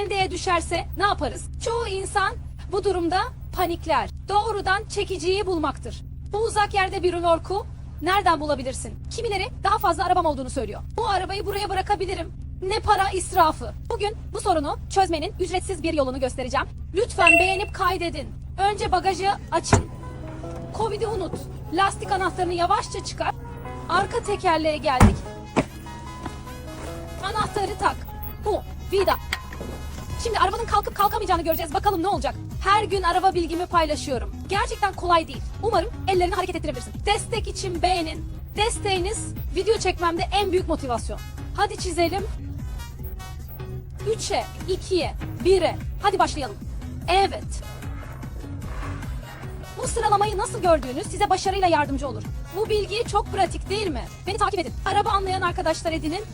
çekiciye düşerse ne yaparız? Çoğu insan bu durumda panikler. Doğrudan çekiciyi bulmaktır. Bu uzak yerde bir römorku nereden bulabilirsin? Kimileri daha fazla arabam olduğunu söylüyor. Bu arabayı buraya bırakabilirim. Ne para israfı. Bugün bu sorunu çözmenin ücretsiz bir yolunu göstereceğim. Lütfen beğenip kaydedin. Önce bagajı açın. Covid'i unut. Lastik anahtarını yavaşça çıkar. Arka tekerleğe geldik. Anahtarı tak. Bu. Vida. Şimdi arabanın kalkıp kalkamayacağını göreceğiz. Bakalım ne olacak. Her gün araba bilgimi paylaşıyorum. Gerçekten kolay değil. Umarım ellerini hareket ettirebilirsin. Destek için beğenin. Desteğiniz video çekmemde en büyük motivasyon. Hadi çizelim. 3'e, 2'ye, 1'e. Hadi başlayalım. Evet. Bu sıralamayı nasıl gördüğünüz size başarıyla yardımcı olur. Bu bilgi çok pratik değil mi? Beni takip edin. Araba anlayan arkadaşlar edinin.